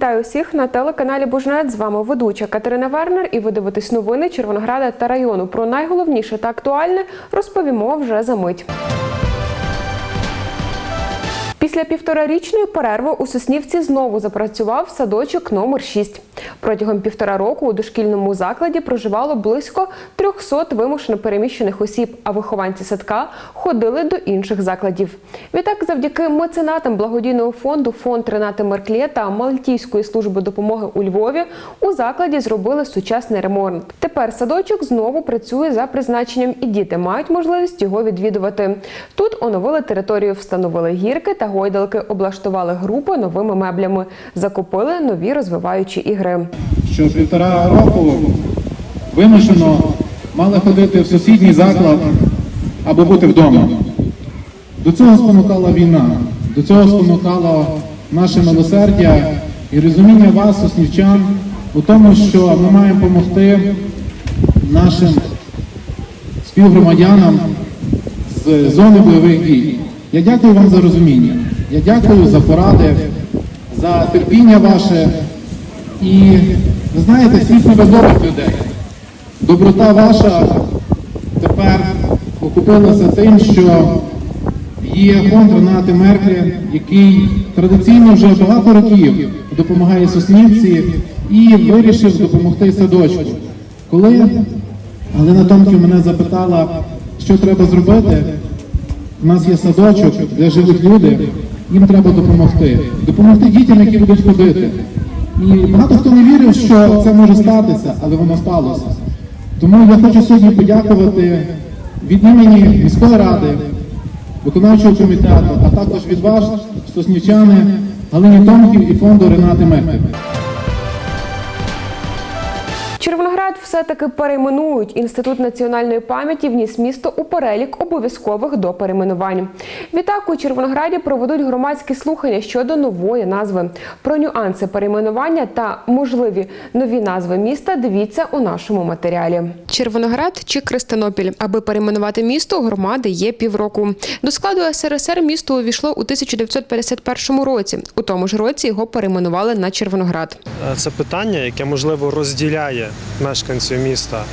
Вітаю всіх на телеканалі Бужнет. З вами ведуча Катерина Вернер. І ви дивитесь новини Червонограда та району. Про найголовніше та актуальне розповімо вже за мить. Після півторарічної перерви у Соснівці знову запрацював садочок номер 6. Протягом півтора року у дошкільному закладі проживало близько 300 вимушено переміщених осіб, а вихованці садка ходили до інших закладів. Відтак, завдяки меценатам благодійного фонду фонд Ренати Мерклє та Мальтійської служби допомоги у Львові у закладі зробили сучасний ремонт. Тепер садочок знову працює за призначенням, і діти мають можливість його відвідувати. Тут оновили територію, встановили гірки та гойдалки, облаштували групи новими меблями, закупили нові розвиваючі ігри. що півтора року вимушено мали ходити в сусідній заклад або бути вдома. До цього спонукала війна, до цього спонукало наше милосердя і розуміння вас, оснівчан, у тому, що ми маємо допомогти нашим співгромадянам з зони бойових дій. Я дякую вам за розуміння. Я дякую за поради, за терпіння ваше. І ви знаєте, світ не людей. Доброта ваша тепер окупилася тим, що є фонд Ренати Мерклі, який традиційно вже багато років допомагає Соснівці і вирішив допомогти садочку. Коли Галина Томків мене запитала, що треба зробити, у нас є садочок, де живуть люди, їм треба допомогти. Допомогти дітям, які будуть ходити. І багато хто не вірив, що це може статися, але воно сталося. Тому я хочу сьогодні подякувати від імені міської ради, виконавчого комітету, а також від вас, соснівчани, Галині Томків і фонду Ренати Меркель. Все-таки перейменують. Інститут національної пам'яті вніс місто у перелік обов'язкових до перейменувань. Відтак у Червонограді проведуть громадські слухання щодо нової назви. Про нюанси перейменування та можливі нові назви міста. Дивіться у нашому матеріалі. Червоноград чи Кристинопіль, аби перейменувати місто, громади є півроку. До складу СРСР місто увійшло у 1951 році. У тому ж році його перейменували на Червоноград. Е, Це питання, яке можливо розділяє мешканців міста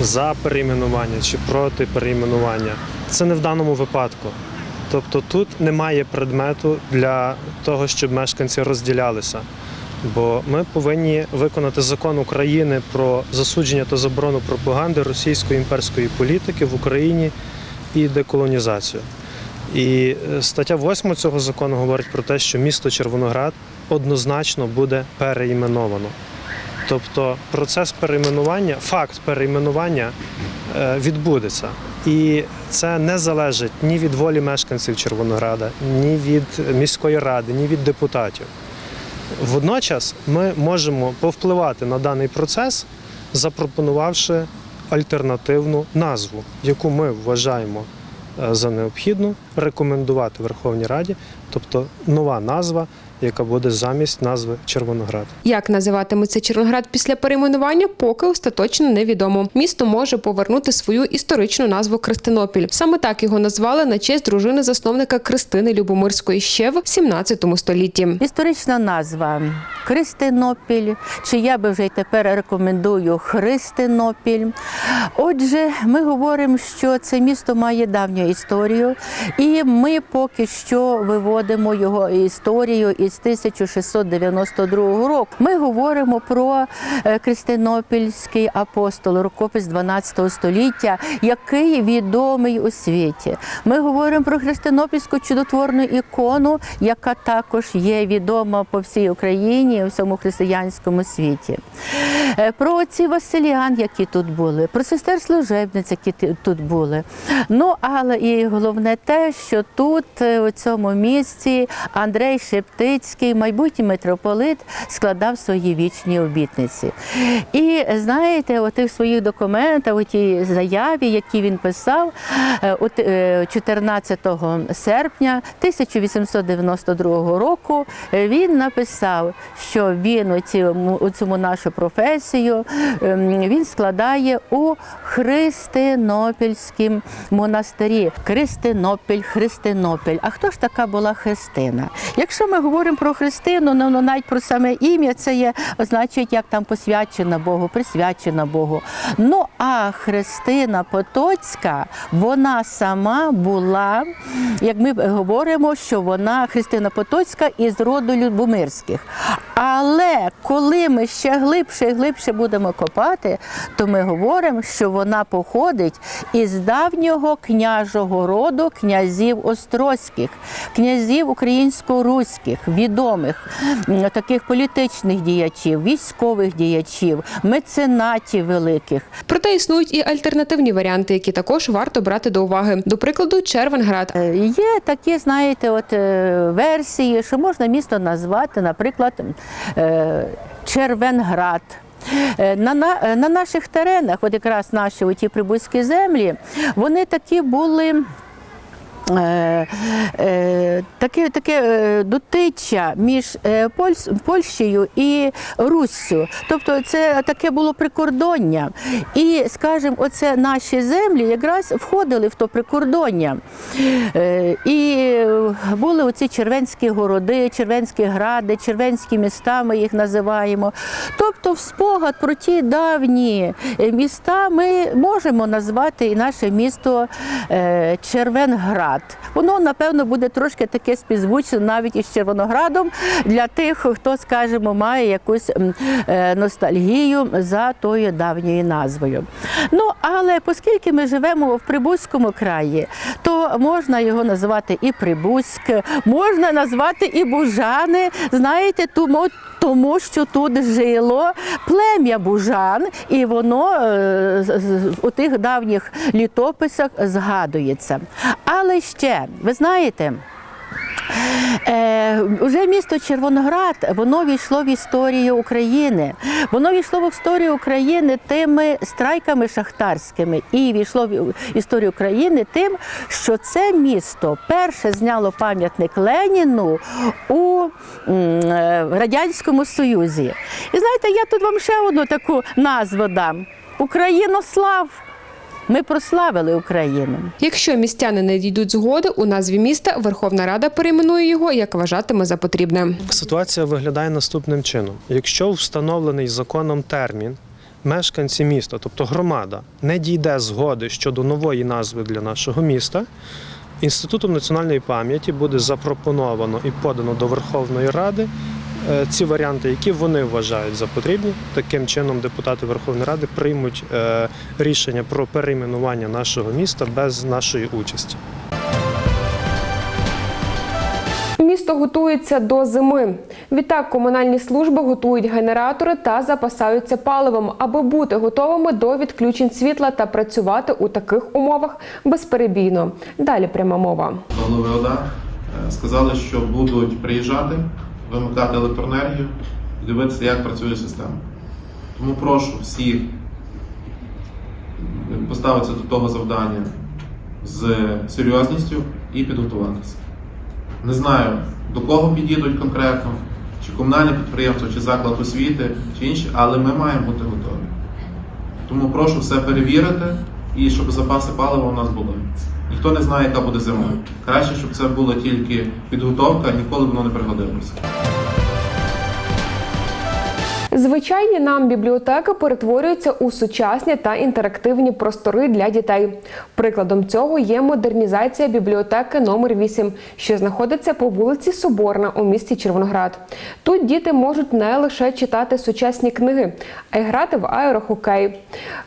за перейменування чи проти перейменування. Це не в даному випадку. Тобто тут немає предмету для того, щоб мешканці розділялися. Бо ми повинні виконати закон України про засудження та заборону пропаганди російської імперської політики в Україні і деколонізацію. І е, стаття 8 цього закону говорить про те, що місто Червоноград однозначно буде переіменовано. Тобто процес перейменування, факт перейменування е, відбудеться. І це не залежить ні від волі мешканців Червонограда, ні від міської ради, ні від депутатів. Водночас ми можемо повпливати на даний процес, запропонувавши альтернативну назву, яку ми вважаємо е, за необхідну рекомендувати Верховній Раді, тобто нова назва, яка буде замість назви Червоноград. Як називатиметься Червоноград після перейменування, поки остаточно невідомо. Місто може повернути свою історичну назву Кристинопіль. Саме так його назвали на честь дружини засновника Кристини Любомирської ще в 17 столітті. Історична назва Кристинопіль, чи я би вже й тепер рекомендую Христинопіль. Отже, ми говоримо, що це місто має давню історію, і ми поки що виводимо його історію із 1692 року. Ми говоримо про е, Кристинопільський апостол, рукопис 12 століття, який відомий у світі. Ми говоримо про Христинопільську чудотворну ікону, яка також є відома по всій Україні у всьому християнському світі. Е, Про отці Василіан, які тут були, про сестер служебниць, які тут були. Ну, але і головне те, що тут, е, у цьому місці, Андрей Шептицький, майбутній митрополит, складав свої вічні обітниці. І знаєте, у тих своїх документах, у тій заяві, які він писав е, у т- е, 14 серпня 1892 року, е, він написав, що він у цьому, у цьому нашу професію ем, він складає у Христинопільському монастирі. Христинопіль, Христинопіль. А хто ж така була Христина? Якщо ми говоримо про Христину, ну ну, навіть про саме ім'я, це є значить, як там посвячена Богу, присвячена Богу. Ну а Христина Потоцька, вона сама була, як ми говоримо, що вона Христина Потоцька із роду Любомирських. Але коли ми ще глибше і глибше будемо копати, то ми говоримо, що вона походить із давнього княжого роду князів острозьких, князів українсько-руських, відомих таких політичних діячів, військових діячів, меценатів великих. Проте існують і альтернативні варіанти, які також варто брати до уваги. До прикладу, Червенград. Е, Є такі, знаєте, от е, версії, що можна місто назвати, наприклад, е, Червенград. На, на, на наших теренах, от якраз наші оті прибузькі землі, вони такі були. Е, е, таке таке е, дотиччя між е, Польс, Польщею і Руссю. Тобто це таке було прикордоння. І, скажімо, оце наші землі якраз входили в то прикордоння. І були оці червенські городи, червенські гради, червенські міста, ми їх називаємо. Тобто, в спогад про ті давні міста ми можемо назвати і наше місто е, Червенград. Воно, напевно, буде трошки таке співзвучне навіть із Червоноградом для тих, хто, скажімо, має якусь е, ностальгію за тою давньою назвою. Ну, але оскільки ми живемо в Прибузькому краї, то можна його назвати і Прибузьк, можна назвати і Бужани. Знаєте, тому, тому що тут жило плем'я Бужан, і воно е, у тих давніх літописах згадується. Але ще, ви знаєте, Е, уже місто Червоноград воно війшло в історію України. Воно війшло в історію України тими страйками шахтарськими і війшло в історію України тим, що це місто перше зняло пам'ятник Леніну у е, Радянському Союзі. І знаєте, я тут вам ще одну таку назву дам: Українослав. Ми прославили Україну. Якщо містяни не дійдуть згоди у назві міста, Верховна Рада перейменує його, як вважатиме за потрібне. Ситуація виглядає наступним чином: якщо встановлений законом термін, мешканці міста, тобто громада, не дійде згоди щодо нової назви для нашого міста. Інститутом національної пам'яті буде запропоновано і подано до Верховної Ради ці варіанти, які вони вважають за потрібні. Таким чином, депутати Верховної Ради приймуть е, рішення про перейменування нашого міста без нашої участі. Місто готується до зими. Відтак комунальні служби готують генератори та запасаються паливом, аби бути готовими до відключень світла та працювати у таких умовах безперебійно. Далі пряма мова. голови ОДА е, сказали, що будуть приїжджати, вимикати електроенергію і дивитися, як працює система. Тому прошу всіх поставитися до того завдання з серйозністю і підготуватися. Не знаю, до кого підійдуть конкретно, чи комунальне підприємство, чи заклад освіти, чи інші, але ми маємо бути готові. Тому прошу все перевірити і щоб запаси палива у нас були. Ніхто не знає, яка буде зима. Краще, щоб це була тільки підготовка, ніколи воно не пригодилося. Звичайні нам бібліотеки перетворюються у сучасні та інтерактивні простори для дітей. Прикладом цього є модернізація бібліотеки номер 8 що знаходиться по вулиці Соборна у місті Червоноград. Тут діти можуть не лише читати сучасні книги, а й грати в аерохокей,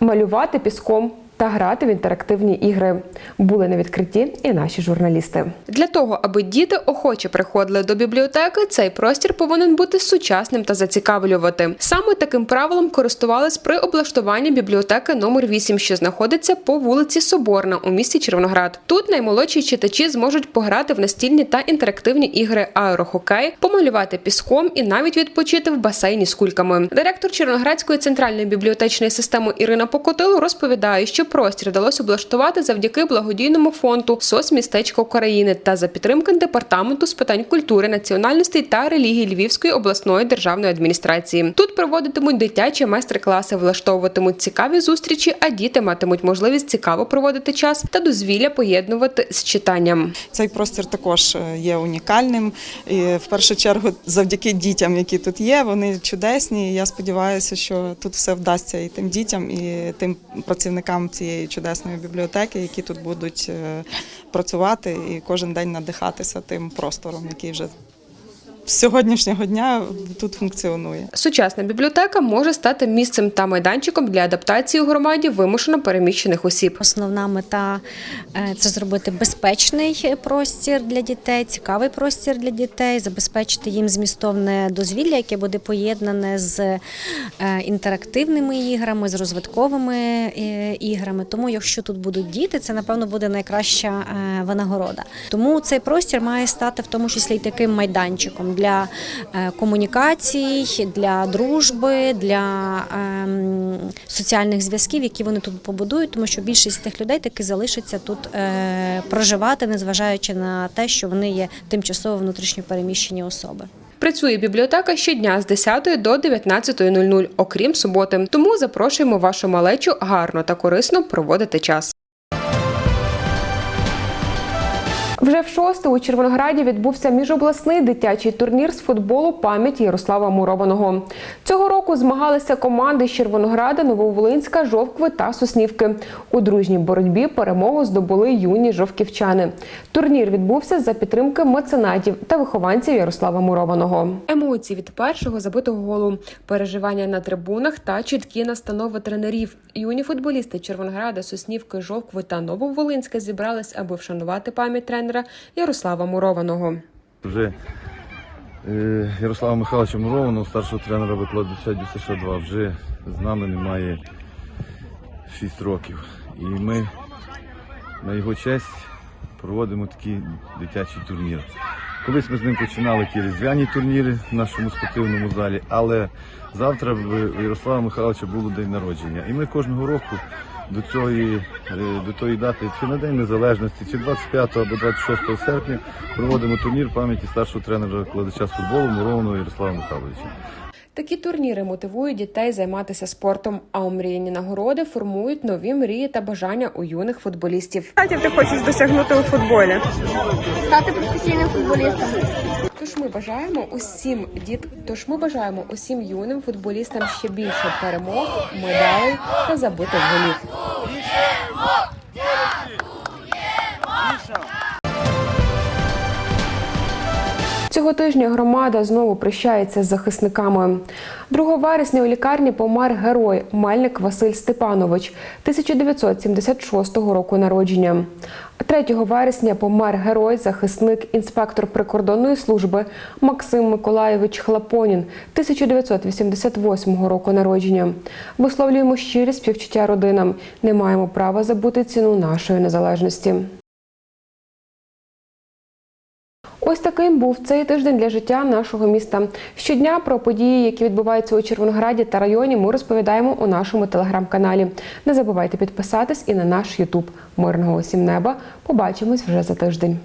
малювати піском. Та грати в інтерактивні ігри були на відкритті і наші журналісти. Для того, аби діти охоче приходили до бібліотеки, цей простір повинен бути сучасним та зацікавлювати. Саме таким правилом користувались при облаштуванні бібліотеки номер 8 що знаходиться по вулиці Соборна у місті Червоноград. Тут наймолодші читачі зможуть пограти в настільні та інтерактивні ігри аерохокей, помалювати піском і навіть відпочити в басейні з кульками. Директор Червоноградської центральної бібліотечної системи Ірина Покотило розповідає, що що простір вдалося облаштувати завдяки благодійному фонду «Соцмістечко України та за підтримки департаменту з питань культури, національності та релігії Львівської обласної державної адміністрації. Тут проводитимуть дитячі майстер-класи, влаштовуватимуть цікаві зустрічі, а діти матимуть можливість цікаво проводити час та дозвілля поєднувати з читанням. Цей простір також е, є унікальним. І в першу чергу, завдяки дітям, які тут є, вони чудесні. Я сподіваюся, що тут все вдасться і тим дітям, і тим працівникам цієї чудесної бібліотеки, які тут будуть е, працювати і кожен день надихатися тим простором, який вже з сьогоднішнього дня тут функціонує. Сучасна бібліотека може стати місцем та майданчиком для адаптації у громаді вимушено переміщених осіб. Основна мета е, це зробити безпечний простір для дітей, цікавий простір для дітей, забезпечити їм змістовне дозвілля, яке буде поєднане з е, інтерактивними іграми, з розвитковими е, іграми. Тому, якщо тут будуть діти, це напевно буде найкраща винагорода. Тому цей простір має стати в тому числі й таким майданчиком для е, комунікацій, для дружби, для ем, соціальних зв'язків, які вони тут побудують, тому що більшість тих людей таки залишиться тут е, проживати, незважаючи на те, що вони є тимчасово внутрішньо переміщені особи. Працює бібліотека щодня з 10 до 19.00, окрім суботи. Тому запрошуємо вашу малечу гарно та корисно проводити час. Вже в шосте у Червонограді відбувся міжобласний дитячий турнір з футболу пам'яті Ярослава Мурованого. Цього року змагалися команди з Червонограда, Нововолинська, Жовкви та Соснівки. У дружній боротьбі перемогу здобули юні жовківчани. Турнір відбувся за підтримки меценатів та вихованців Ярослава Мурованого. Емоції від першого забитого голу, переживання на трибунах та чіткі настанови тренерів. Юні футболісти Червонограда, Соснівки, Жовкви та Нововолинська зібрались, аби вшанувати пам'ять тренера Ярослава Мурованого. Вже е, Ярослава Михайловича Мурованого, старшого тренера викладача ДЮСШ 2 вже з нами немає 6 років. І ми на його честь проводимо такий дитячий турнір. Колись ми з ним починали ті різдвяні турніри в нашому спортивному залі, але завтра в Ярослава Михайловича було день народження. І ми кожного року до цієї е, до тої дати, чи на День Незалежності, чи 25 або 26 серпня проводимо турнір пам'яті старшого тренера кладача з футболу Мурованого Ярослава Михайловича. Такі турніри мотивують дітей займатися спортом, а омріяні нагороди формують нові мрії та бажання у юних футболістів. результатів ти хочеш досягнути у футболі? стати професійним футболістом. Тож ми бажаємо усім діт, тож ми бажаємо усім юним футболістам ще більше перемог, медалей та забитих голів. Цього тижня громада знову прощається з захисниками. 2 вересня у лікарні помер герой Мельник Василь Степанович 1976 року народження. 3 вересня помер герой, захисник, інспектор прикордонної служби Максим Миколаєвич Хлапонін 1988 року народження. Висловлюємо щирі співчуття родинам. Не маємо права забути ціну нашої незалежності. Ось таким був цей тиждень для життя нашого міста. Щодня про події, які відбуваються у Червонограді та районі, ми розповідаємо у нашому телеграм-каналі. Не забувайте підписатись і на наш Ютуб. Мирного усім неба. Побачимось вже за тиждень.